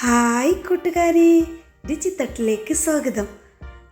Hi കൂട്ടുകാരി. രുചിത്തട്ടിലേക്ക് സ്വാഗതം.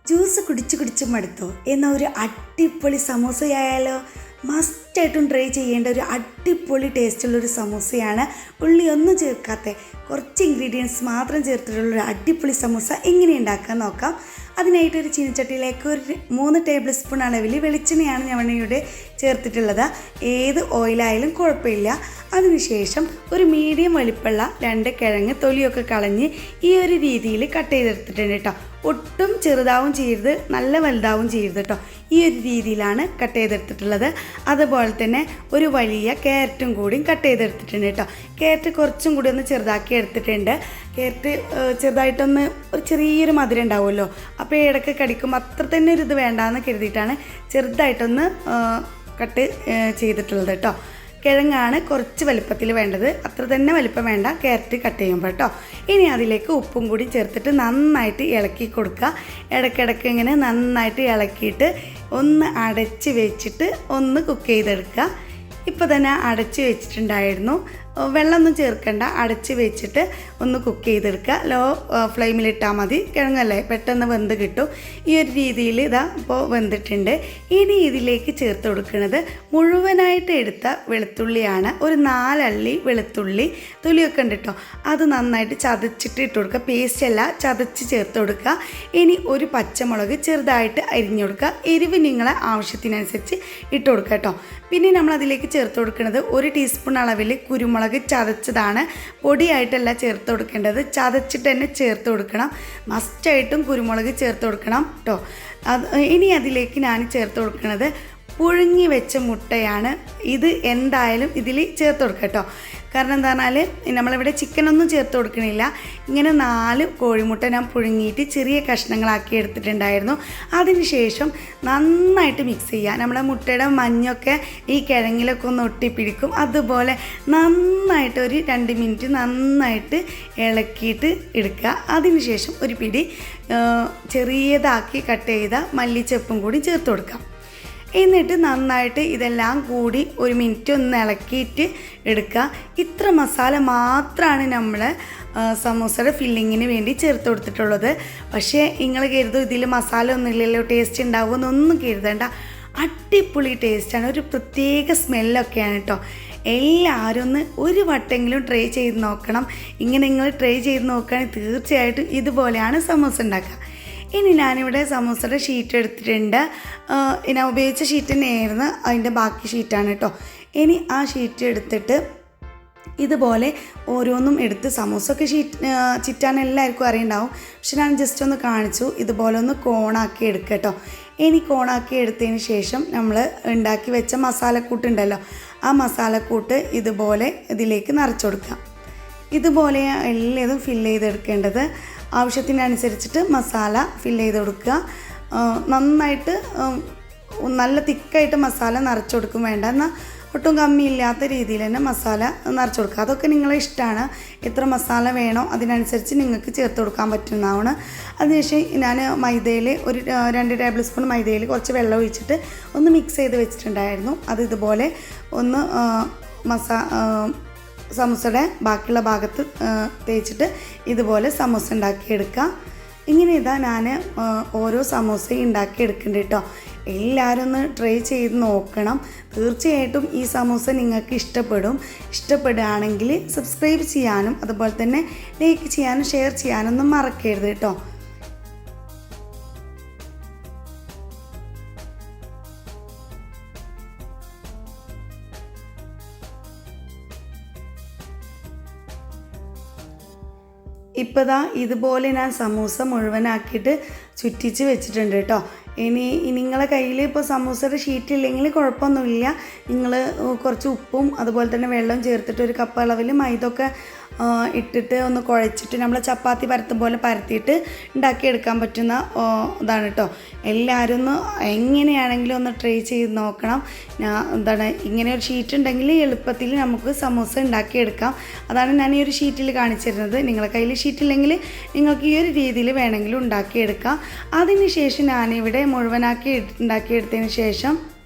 Juice കുടിച്ച് കുടിച്ച് മടുത്തോ. എന്ന ഒരു അടിപൊളി സമൂസയായാലോ? മസ്റ്റായിട്ടും ട്രൈ ചെയ്യേണ്ട ഒരു അടിപൊളി ടേസ്റ്റുള്ളൊരു സമൂസയാണ്. ഉള്ളി ഒന്നും ചേർക്കാത്ത. കുറച്ച് ഇൻഗ്രീഡിയൻസ് മാത്രം ചേർത്തിട്ടുള്ള ഒരു അടിപൊളി സമൂസ എങ്ങനെ ഉണ്ടാക്കാൻ നോക്കാം. അതിനായിട്ട് ഒരു ചീനച്ചട്ടിയിലേക്ക് ഒരു മൂന്ന് ടേബിൾ സ്പൂൺ അളവിൽ വെളിച്ചെണ്ണയാണ് ഞാൻ ഇവിടെ ചേർത്തിട്ടുള്ളത്. ഏത് ഓയിലായാലും കുഴപ്പമില്ല. അതിനുശേഷം ഒരു മീഡിയം വലിപ്പമുള്ള രണ്ട് കിഴങ്ങ് തൊലിയൊക്കെ കളഞ്ഞ് ഈ ഒരു രീതിയിൽ കട്ട് ചെയ്തെടുത്തിട്ടുണ്ട് കേട്ടോ. ഒട്ടും ചെറുതാവും ചെയ്യരുത് നല്ല വലുതാവും ചെയ്യരുത് കേട്ടോ ഈ ഒരു രീതിയിലാണ് കട്ട് ചെയ്തെടുത്തിട്ടുള്ളത്. അതുപോലെ തന്നെ ഒരു വലിയ ക്യാരറ്റും കൂടിയും കട്ട് ചെയ്തെടുത്തിട്ടുണ്ട് കേട്ടോ ക്യാരറ്റ് കുറച്ചും കൂടി ഒന്ന് ചെറുതാക്കി എടുത്തിട്ടുണ്ട്. ക്യാരറ്റ് ചെറുതായിട്ടൊന്ന് ഒരു ചെറിയൊരു മധുരം ഉണ്ടാവുമല്ലോ. അപ്പോൾ ഇടയ്ക്ക് കടിക്കുമ്പോൾ അത്ര തന്നെ ഒരു ഇത് വേണ്ടാന്ന് കരുതിയിട്ടാണ് ചെറുതായിട്ടൊന്ന് കട്ട് ചെയ്തിട്ടുള്ളത് കേട്ടോ കിഴങ്ങാണ് കുറച്ച് വലുപ്പത്തിൽ വേണ്ടത്. അത്ര തന്നെ വലുപ്പം വേണ്ട. ക്യാരറ്റ് കട്ട് ചെയ്യുമ്പോൾ കേട്ടോ ഇനി അതിലേക്ക് ഉപ്പും കൂടി ചേർത്തിട്ട് നന്നായിട്ട് ഇളക്കി കൊടുക്കുക. ഇടയ്ക്കിടയ്ക്ക് ഇങ്ങനെ നന്നായിട്ട് ഇളക്കിയിട്ട് ഒന്ന് അടച്ച് വെച്ചിട്ട് ഒന്ന് കുക്ക് ചെയ്തെടുക്കുക. ഇപ്പോൾ തന്നെ അടച്ച് വെച്ചിട്ടുണ്ടായിരുന്നു. വെള്ളമൊന്നും ചേർക്കണ്ട. അടച്ച് വെച്ചിട്ട് ഒന്ന് കുക്ക് ചെയ്തെടുക്കുക. ലോ ഫ്ലെയിമിലിട്ടാൽ മതി. കിഴങ്ങല്ലേ? പെട്ടെന്ന് വെന്ത് കിട്ടും. ഈ ഒരു രീതിയിൽ ഇതാ ഇപ്പോൾ വെന്തിട്ടുണ്ട്. ഇനി ഇതിലേക്ക് ചേർത്ത് കൊടുക്കുന്നത് മുഴുവനായിട്ട് എടുത്ത വെളുത്തുള്ളിയാണ്. ഒരു നാലള്ളി വെളുത്തുള്ളി. തൊലിയൊക്കെ ഉണ്ട് കേട്ടോ അത് നന്നായിട്ട് ചതച്ചിട്ട് ഇട്ട് കൊടുക്കുക. പേസ്റ്റ് അല്ല ചതച്ച് ചേർത്ത് കൊടുക്കുക. ഇനി ഒരു പച്ചമുളക് ചെറുതായിട്ട് അരിഞ്ഞു കൊടുക്കുക. എരിവ് നിങ്ങളെ ആവശ്യത്തിനനുസരിച്ച് ഇട്ട് കൊടുക്കുക കേട്ടോ പിന്നെ നമ്മൾ അതിലേക്ക് ചേർത്ത് കൊടുക്കുന്നത് ഒരു ടീസ്പൂൺ അളവിൽ കുരുമുളക് ചതച്ചതാണ്. പൊടിയായിട്ടല്ല ചേർത്ത് കൊടുക്കേണ്ടത്. ചതച്ചിട്ട് തന്നെ ചേർത്ത് കൊടുക്കണം. മസ്റ്റായിട്ടും കുരുമുളക് ചേർത്ത് കൊടുക്കണം കേട്ടോ അത് ഇനി അതിലേക്ക് ഞാൻ ചേർത്ത് കൊടുക്കുന്നത് പുഴുങ്ങി വെച്ച മുട്ടയാണ്. ഇത് എന്തായാലും ഇതിൽ ചേർത്ത് കൊടുക്കുക കേട്ടോ കാരണം എന്താ പറഞ്ഞാൽ നമ്മളിവിടെ ചിക്കനൊന്നും ചേർത്ത് കൊടുക്കണില്ല. ഇങ്ങനെ നാല് കോഴിമുട്ട ഞാൻ പുഴുങ്ങിയിട്ട് ചെറിയ കഷ്ണങ്ങളാക്കി എടുത്തിട്ടുണ്ടായിരുന്നു. അതിനുശേഷം നന്നായിട്ട് മിക്സ് ചെയ്യുക. നമ്മുടെ മുട്ടയുടെ മഞ്ഞൊക്കെ ഈ കിഴങ്ങിലൊക്കെ ഒന്ന് ഒട്ടിപ്പിടിക്കും. അതുപോലെ നന്നായിട്ട് ഒരു രണ്ട് മിനിറ്റ് നന്നായിട്ട് ഇളക്കിയിട്ട് എടുക്കുക. അതിനുശേഷം ഒരു പിടി ചെറിയതാക്കി കട്ട് ചെയ്ത മല്ലിച്ചപ്പും കൂടി ചേർത്ത് കൊടുക്കാം. എന്നിട്ട് നന്നായിട്ട് ഇതെല്ലാം കൂടി ഒരു മിനിറ്റ് ഒന്ന് ഇളക്കിയിട്ട് എടുക്കുക. ഇത്ര മസാല മാത്രമാണ് നമ്മൾ സമൂസയുടെ ഫില്ലിങ്ങിന് വേണ്ടി ചേർത്ത് കൊടുത്തിട്ടുള്ളത്. പക്ഷേ നിങ്ങൾ കരുതും ഇതിൽ മസാല ഒന്നും ഇല്ലല്ലോ ടേസ്റ്റ് ഉണ്ടാവുമെന്നൊന്നും കരുതേണ്ട. അടിപൊളി ടേസ്റ്റാണ് ഒരു പ്രത്യേക സ്മെല്ലൊക്കെയാണ് കേട്ടോ എല്ലാവരും ഒന്ന് ഒരു വട്ടെങ്കിലും ട്രൈ ചെയ്ത് നോക്കണം. ഇങ്ങനെ നിങ്ങൾ ട്രൈ ചെയ്ത് നോക്കുകയാണെങ്കിൽ തീർച്ചയായിട്ടും ഇതുപോലെയാണ് സമൂസ ഉണ്ടാക്കുക. ഇനി ഞാനിവിടെ സമൂസയുടെ ഷീറ്റ് എടുത്തിട്ടുണ്ട്. ഞാൻ ഉപയോഗിച്ച ഷീറ്റ് തന്നെയായിരുന്നു. അതിന്റെ ബാക്കി ഷീറ്റാണ് കേട്ടോ. ഇനി ആ ഷീറ്റ് എടുത്തിട്ട് ഇതുപോലെ ഓരോന്നും എടുത്ത് സമൂസൊക്കെ ഷീറ്റ് ചിറ്റാൻ എല്ലാവർക്കും അറിയുണ്ടാവും. പക്ഷെ ഞാൻ ജസ്റ്റ് ഒന്ന് കാണിച്ചു. ഇതുപോലെ ഒന്ന് കോണാക്കി എടുക്കുക കേട്ടോ. ഇനി കോണാക്കി എടുത്തതിന് ശേഷം നമ്മൾ ഉണ്ടാക്കി വെച്ച മസാലക്കൂട്ടുണ്ടല്ലോ ആ മസാലക്കൂട്ട് ഇതുപോലെ ഇതിലേക്ക് നിറച്ചു കൊടുക്കാം ഇതുപോലെ എല്ലാതും ഫില്ല് ചെയ്തെടുക്കേണ്ടത് ആവശ്യത്തിനനുസരിച്ചിട്ട് മസാല ഫിൽ ചെയ്ത് കൊടുക്കുക. നന്നായിട്ട് നല്ല തിക്കായിട്ട് മസാല നിറച്ചു കൊടുക്കും വേണ്ട. എന്നാൽ ഒട്ടും കമ്മിയില്ലാത്ത രീതിയിൽ തന്നെ മസാല നിറച്ചു കൊടുക്കുക അതൊക്കെ നിങ്ങളെ ഇഷ്ടമാണ് എത്ര മസാല വേണോ അതിനനുസരിച്ച് നിങ്ങൾക്ക് ചേർത്ത് കൊടുക്കാൻ പറ്റുന്നതാണ്. അതിനുശേഷം ഞാൻ മൈദയിൽ ഒരു രണ്ട് ടേബിൾ സ്പൂൺ മൈദയിൽ കുറച്ച് വെള്ളം ഒഴിച്ചിട്ട് ഒന്ന് മിക്സ് ചെയ്ത് വെച്ചിട്ടുണ്ടായിരുന്നു. അത് ഇതുപോലെ ഒന്ന് മസാ സമൂസയുടെ ബാക്കിയുള്ള ഭാഗത്ത് തേച്ചിട്ട് ഇതുപോലെ സമൂസ ഉണ്ടാക്കിയെടുക്കാം ഇങ്ങനെ ഇതാ ഞാൻ ഓരോ സമൂസയും ഉണ്ടാക്കിയെടുക്കുന്നുണ്ട് കേട്ടോ. എല്ലാവരും ഒന്ന് ട്രൈ ചെയ്ത് നോക്കണം. തീർച്ചയായിട്ടും ഈ സമൂസ നിങ്ങൾക്ക് ഇഷ്ടപ്പെടും. ഇഷ്ടപ്പെടുകയാണെങ്കിൽ സബ്സ്ക്രൈബ് ചെയ്യാനും അതുപോലെ തന്നെ ലൈക്ക് ചെയ്യാനും ഷെയർ ചെയ്യാനൊന്നും മറക്കരുത് കേട്ടോ. ഇപ്പോൾ ഇതുപോലെ ഞാൻ സമൂസ മുഴുവനാക്കിയിട്ട് ചുറ്റിച്ച് വെച്ചിട്ടുണ്ട് കേട്ടോ. ഇനി നിങ്ങളെ കയ്യിൽ ഇപ്പോൾ സമൂസയുടെ ഷീറ്റ് ഇല്ലെങ്കിൽ കുഴപ്പമൊന്നുമില്ല. നിങ്ങൾ കുറച്ച് ഉപ്പും അതുപോലെ തന്നെ വെള്ളവും ചേർത്തിട്ട് ഒരു കപ്പ് അളവിൽ മൈദൊക്കെ ആ, ഇട്ടിട്ട് ഒന്ന് കുഴച്ചിട്ട് നമ്മൾ ചപ്പാത്തി പരത്തും പോലെ പരത്തിയിട്ട് ഉണ്ടാക്കിയെടുക്കാൻ പറ്റുന്ന ഇതാണ് കേട്ടോ എല്ലാവരും ഒന്ന് എങ്ങനെയാണെങ്കിലും ഒന്ന് ട്രൈ ചെയ്ത് നോക്കണം. ഞാൻ എന്താണ് ഇങ്ങനെ ഒരു ഷീറ്റ് ഉണ്ടെങ്കിൽ എളുപ്പത്തിൽ നമുക്ക് സമൂസ ഉണ്ടാക്കിയെടുക്കാം. അതാണ് ഞാൻ ഈ ഒരു ഷീറ്റിൽ കാണിച്ചിരുന്നത്. നിങ്ങളുടെ കയ്യിൽ ഷീറ്റ് ഇല്ലെങ്കിൽ നിങ്ങൾക്ക് ഈ ഒരു രീതിയിൽ വേണമെങ്കിലും ഉണ്ടാക്കിയെടുക്കാം. അതിന് ശേഷം ഞാനിവിടെ മുഴുവനാക്കി ഉണ്ടാക്കിയെടുത്തതിന് ശേഷം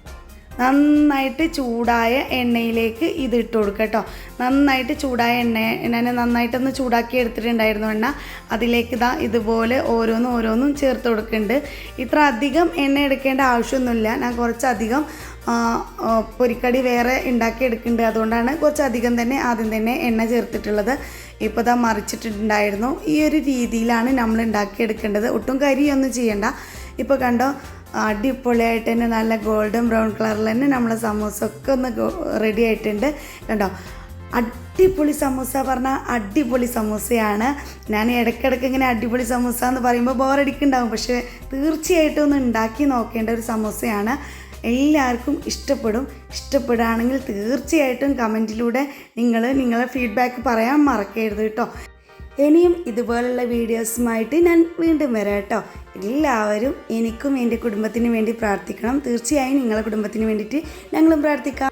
നന്നായിട്ട് ചൂടായ എണ്ണയിലേക്ക് ഇത് ഇട്ട് കൊടുക്കുക കേട്ടോ നന്നായിട്ട് ചൂടായ എണ്ണ ഞാൻ നന്നായിട്ടൊന്ന് ചൂടാക്കി എടുത്തിട്ടുണ്ടായിരുന്നു എണ്ണ. അതിലേക്ക് ഇതാ ഇതുപോലെ ഓരോന്നും ഓരോന്നും ചേർത്ത് കൊടുക്കുന്നുണ്ട്. ഇത്ര അധികം എണ്ണ എടുക്കേണ്ട ആവശ്യമൊന്നുമില്ല. ഞാൻ കുറച്ചധികം പൊരിക്കടി വേറെ ഉണ്ടാക്കി എടുക്കുന്നുണ്ട്. അതുകൊണ്ടാണ് കുറച്ചധികം തന്നെ ആദ്യം തന്നെ എണ്ണ ചേർത്തിട്ടുള്ളത്. ഇപ്പോൾ ഇതാ മറിച്ചിട്ടുണ്ടായിരുന്നു. ഈ ഒരു രീതിയിലാണ് നമ്മൾ ഉണ്ടാക്കിയെടുക്കേണ്ടത് ഒട്ടും കരിയൊന്നും ചെയ്യണ്ട. ഇപ്പോൾ കണ്ടോ അടിപൊളിയായിട്ട് തന്നെ നല്ല ഗോൾഡൻ ബ്രൗൺ കളറിൽ തന്നെ നമ്മളെ സമൂസ ഒക്കെ ഒന്ന് റെഡി ആയിട്ടുണ്ട്. കണ്ടോ? അടിപൊളി സമൂസ പറഞ്ഞാൽ അടിപൊളി സമൂസയാണ്. ഞാൻ ഇടയ്ക്കിടയ്ക്ക് ഇങ്ങനെ അടിപൊളി സമൂസ എന്ന് പറയുമ്പോൾ ബോറടിക്കുന്നുണ്ടാവും പക്ഷേ തീർച്ചയായിട്ടും ഒന്ന് ഉണ്ടാക്കി നോക്കേണ്ട ഒരു സമൂസയാണ്. എല്ലാവർക്കും ഇഷ്ടപ്പെടും. ഇഷ്ടപ്പെടുകയാണെങ്കിൽ തീർച്ചയായിട്ടും കമന്റിലൂടെ നിങ്ങൾ നിങ്ങളെ ഫീഡ്ബാക്ക് പറയാൻ മറക്കരുത് കേട്ടോ. ഇനിയും ഇതുപോലുള്ള വീഡിയോസുമായിട്ട് ഞാൻ വീണ്ടും വരാം കേട്ടോ. എല്ലാവരും എനിക്കും എന്റെ കുടുംബത്തിനും വേണ്ടി പ്രാർത്ഥിക്കണം. തീർച്ചയായും നിങ്ങളെ കുടുംബത്തിന് വേണ്ടിയിട്ട് ഞങ്ങളും പ്രാർത്ഥിക്കാം.